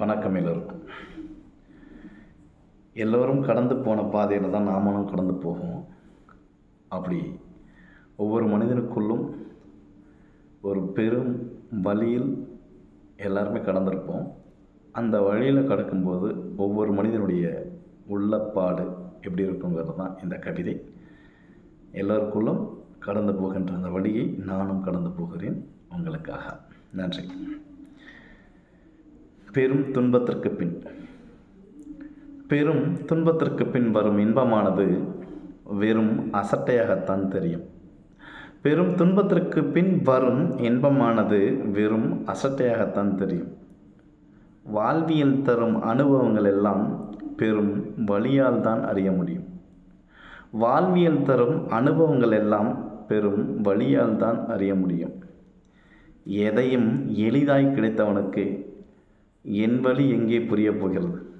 வணக்கம் எல்லோருக்கும் எல்லோரும் கடந்து போன பாதையில் தான் நாமளும் கடந்து போவோம். அப்படி ஒவ்வொரு மனிதனுக்குள்ளும் ஒரு பெரும் வழியில் எல்லாருமே கடந்திருப்போம். அந்த வழியில் கடக்கும்போது ஒவ்வொரு மனிதனுடைய உள்ளப்பாடு எப்படி இருக்குங்கிறது தான் இந்த கவிதை. எல்லோருக்குள்ளும் கடந்து போகின்ற அந்த வழியை நானும் கடந்து போகிறேன். உங்களுக்காக. நன்றி. பெரும் துன்பத்திற்கு பின். பெரும் துன்பத்திற்கு பின் வரும் இன்பமானது வெறும் அசட்டையாகத்தான் தெரியும். பெரும் துன்பத்திற்கு பின் வரும் இன்பமானது வெறும் அசட்டையாகத்தான் தெரியும். வாழ்வியல் தரும் அனுபவங்கள் எல்லாம் பெரும் வழியால் தான் அறிய முடியும். வாழ்வியல் தரும் அனுபவங்கள் எல்லாம் பெரும் வழியால் தான் அறிய முடியும். எதையும் எளிதாய் கிடைத்தவனுக்கு என் வழி எங்கே புரியப் போகிறது?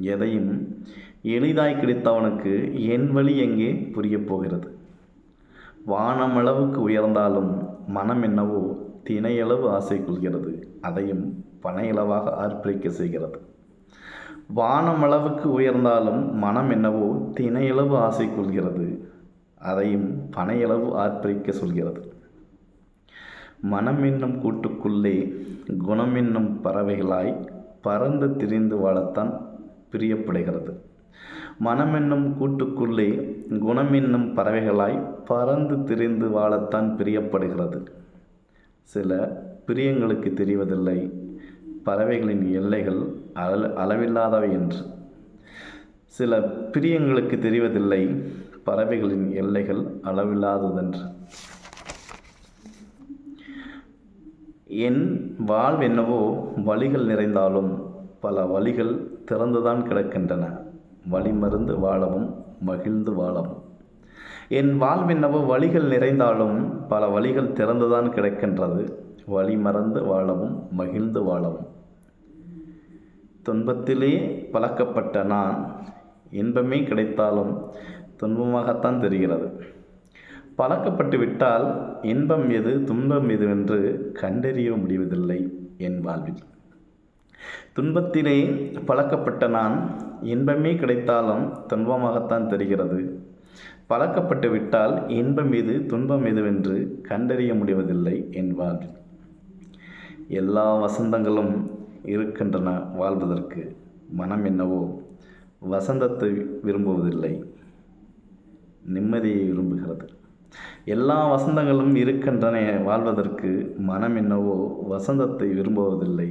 எதையும் எளிதாய் கிடைத்தவனுக்கு என் வழி எங்கே புரியப் போகிறது? வானமளவுக்கு உயர்ந்தாலும் மனம் என்னவோ தினையளவு ஆசை கொள்கிறது. அதையும் பனையளவாக ஆர்ப்பரிக்க செய்கிறது. வானமளவுக்கு உயர்ந்தாலும் மனம் என்னவோ தினையளவு ஆசை கொள்கிறது. அதையும் பனையளவு ஆர்ப்பரிக்க சொல்கிறது. மனம் என்னும் கூட்டுக்குள்ளே குணம் என்னும் பறவைகளாய் பறந்து திரிந்து வாழத்தான் பிரியப்படுகிறது. மனம் என்னும் கூட்டுக்குள்ளே குணம் என்னும் பறவைகளாய் பறந்து திரிந்து வாழத்தான் பிரியப்படுகிறது. சில பிரியங்களுக்கு தெரிவதில்லை. பறவைகளின் எல்லைகள் அள அளவில்லாதவை என்று. சில பிரியங்களுக்கு தெரிவதில்லை. பறவைகளின் எல்லைகள் அளவில்லாததென்று. என் வாழ்வென்னவோ வழிகள் நிறைந்தாலும் பல வழிகள் திறந்துதான் கிடக்கின்றன. வழிமருந்து வாழவும் மகிழ்ந்து வாழவும். என் வாழ்வென்னவோ வழிகள் நிறைந்தாலும் பல வழிகள் திறந்துதான் கிடக்கின்றது. வழி மறந்து வாழவும் மகிழ்ந்து வாழவும். துன்பத்திலே பழக்கப்பட்ட நான் இன்பமே கிடைத்தாலும் துன்பமாகத்தான் தெரிகிறது. பழக்கப்பட்டு விட்டால் இன்பம் எது துன்பம் எது என்று கண்டறிய முடிவதில்லை என் வாழ்வில். துன்பத்திலே பழக்கப்பட்ட நான் இன்பமே கிடைத்தாலும் துன்பமாகத்தான் தெரிகிறது. பழக்கப்பட்டு விட்டால் இன்பம் எது துன்பம் எதுவென்று கண்டறிய முடிவதில்லை என் வாழ்வில். எல்லா வசந்தங்களும் இருக்கின்றன வாழ்வதற்கு. மனம் என்னவோ வசந்தத்தை விரும்புவதில்லை. நிம்மதியை விரும்புகிறது. எல்லா வசந்தங்களும் இருக்கின்றன வாழ்வதற்கு மனம் என்னவோ வசந்தத்தை விரும்புவதில்லை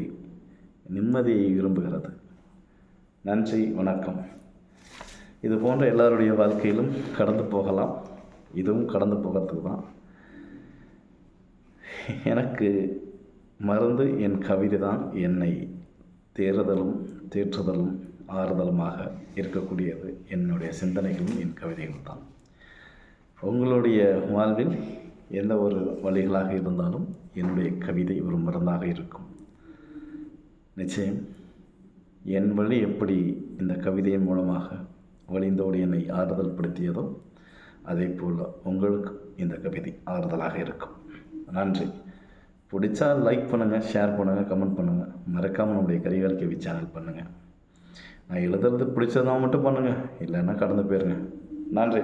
நிம்மதியை விரும்புகிறது. நன்றி வணக்கம். இது போன்ற எல்லாருடைய வாழ்க்கையிலும் கடந்து போகலாம். இதுவும் கடந்து போகிறதுக்கு தான். எனக்கு மருந்து என் கவிதை தான் என்னை தேறுதலும் தேற்றுதலும் ஆறுதலுமாக இருக்கக்கூடியது. என்னுடைய சிந்தனைகளும் என் கவிதைகள் தான். உங்களுடைய வாழ்வில் எந்த ஒரு வழிகளாக இருந்தாலும் என்னுடைய கவிதை ஒரு மருந்தாக இருக்கும். நிச்சயம் என் வழி எப்படி இந்த கவிதையின் மூலமாக வழிந்தோடு என்னை ஆறுதல் படுத்தியதோ அதே போல் உங்களுக்கு இந்த கவிதை ஆறுதலாக இருக்கும். நன்றி. பிடிச்சா லைக் பண்ணுங்கள் ஷேர் பண்ணுங்கள் கமெண்ட் பண்ணுங்கள் மறக்காமல் நம்முடைய கரிகால் கவி சேனல் பண்ணுங்கள் நான் எழுதுறது பிடிச்சதா மட்டும் பண்ணுங்கள் இல்லைன்னா கடந்து போயிருங்க. நன்றி.